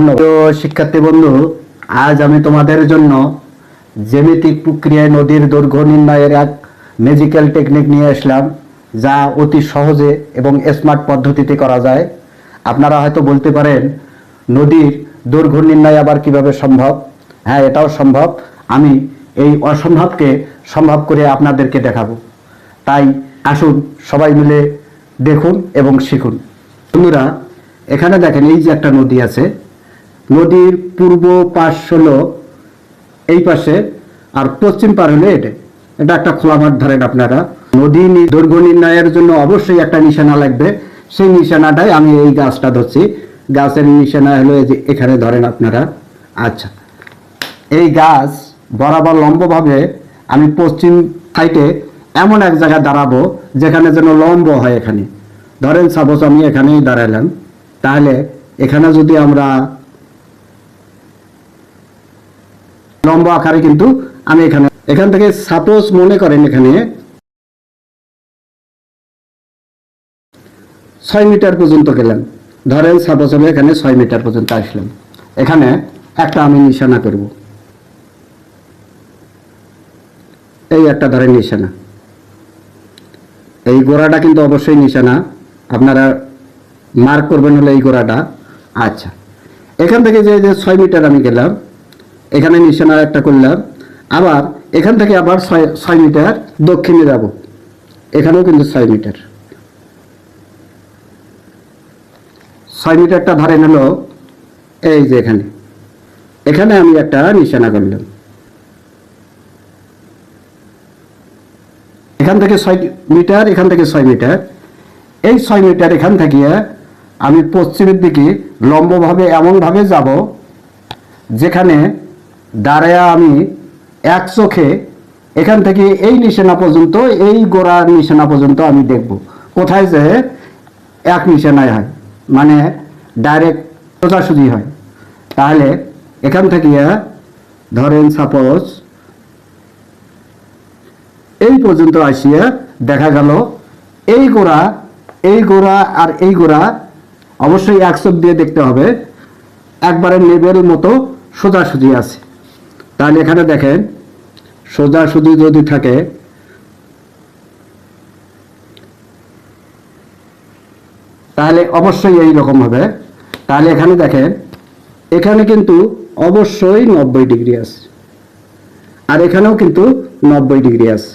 ধন্যবাদ। শিক্ষার্থী বন্ধু, আজ আমি তোমাদের জন্য জ্যামিতিক প্রক্রিয়ায় নদীর দৈর্ঘ্য নির্ণয়ের এক ম্যাজিক্যাল টেকনিক নিয়ে আসলাম, যা অতি সহজে এবং স্মার্ট পদ্ধতিতে করা যায়। আপনারা হয়তো বলতে পারেন, নদীর দৈর্ঘ্য নির্ণয় আবার কীভাবে সম্ভব? হ্যাঁ এটাও সম্ভব। আমি এই অসম্ভবকে সম্ভব করে আপনাদেরকে দেখাবো। তাই আসুন, সবাই মিলে দেখুন এবং শিখুন। বন্ধুরা, এখানে দেখেন এই যে একটা নদী আছে নদীর পূর্ব পাশ হলো এই পাশে, আর পশ্চিম পার হলে এটা। এটা একটা খোলা মাঠ ধরেন আপনারা। নদী দৈর্ঘ্য নির্ণয়ের জন্য অবশ্যই একটা নিশানা লাগবে। সেই নিশানাটাই আমি এই গাছটা ধরছি। গাছের নিশানা হলো যে এখানে ধরেন আপনারা। আচ্ছা। এই গাছ বরাবর লম্বভাবে আমি পশ্চিম সাইডে এমন এক জায়গায় দাঁড়াবো, যেখানে যেন লম্ব হয় এখানে। ধরেন সাপোজ আমি এখানেই দাঁড়ালাম তাহলে এখানে যদি আমরা লম্ব আকারে কিন্তু আমি এখানে, এখান থেকে সাপোজ মনে করেন এখানে ছয় মিটার পর্যন্ত গেলাম ধরেন সাপোজ আমি এখানে ছয় মিটার পর্যন্ত আসলাম। এখানে একটা আমি নিশানা করব। এই একটা ধরেন নিশানা। এই গোড়াটা কিন্তু অবশ্যই নিশানা। আপনারা মার্ক করবেন হলে এই গোড়াটা। আচ্ছা। এখান থেকে যে যে ছয় মিটার আমি গেলাম এখানে নিশানা একটা করলাম। আবার এখান থেকে আবার ছয় ছয় মিটার দক্ষিণে যাব। এখানেও কিন্তু ছয় মিটার। ছয় মিটারটা ধরেন হলো এই যে এখানে। এখানে আমি একটা নিশানা করলাম। এখান থেকে ছয় মিটার, এখান থেকে ছয় মিটার। এই ছয় মিটার এখান থেকে আমি পশ্চিমের দিকে লম্বভাবে, এমনভাবে যাব যেখানে দাঁড়ায় আমি এক চোখে এখান থেকে এই নিশানা পর্যন্ত, এই গোড়ার নিশানা পর্যন্ত আমি দেখব। কোথায় যে এক নিশানায় হয় মানে ডাইরেক্ট সোজাসুজি হয়। তাহলে এখান থেকে ধরেন সাপোজ এই পর্যন্ত আসিয়া দেখা গেল, এই গোড়া এই গোড়া আর এই গোড়া অবশ্যই এক চোখ দিয়ে দেখতে হবে। একবারে লেবেল মতো সোজাসুজি আছে। তাহলে এখানে দেখেন সোজাসুজি যদি থাকে, তাহলে অবশ্যই এই রকম হবে। তাহলে এখানে দেখেন, এখানে কিন্তু অবশ্যই নব্বই ডিগ্রি আছে, আর এখানেও কিন্তু নব্বই ডিগ্রি আছে।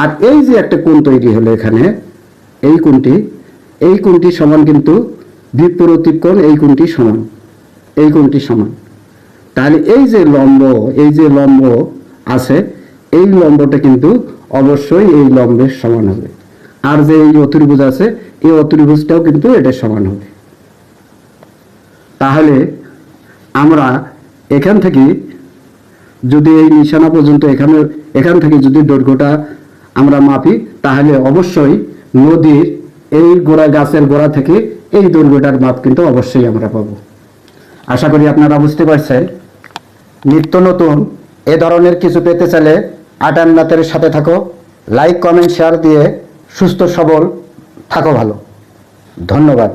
আর এই যে একটা কোণ তৈরি হলো এখানে, এই কোণটি এই কোণটি সমান কিন্তু বিপরীত কোণ, এই কোণটি সমান, এই কোণটি সমান। তাহলে এই যে লম্ব, এই যে লম্ব আছে, এই লম্বটা কিন্তু অবশ্যই এই লম্বের সমান হবে। আর যে এই অতির্ভুজ আছে, এই অতির্ভুজটাও কিন্তু এটার সমান হবে। তাহলে আমরা এখান থেকে যদি এই নিশানা পর্যন্ত এখানে, এখান থেকে যদি দৈর্ঘ্যটা আমরা মাপি, তাহলে অবশ্যই নদীর এই গোড়া, গাছের গোড়া থেকে এই দৈর্ঘ্যটার মাপ কিন্তু অবশ্যই আমরা পাবো। আশা করি আপনারা বুঝতে পারছেন। নিত্য নতুন এ ধরনের কিছু পেতে চাইলে আটান্নাতের সাথে থাকো। লাইক কমেন্ট শেয়ার দিয়ে সুস্থ, সবল থাকো ভালো। ধন্যবাদ।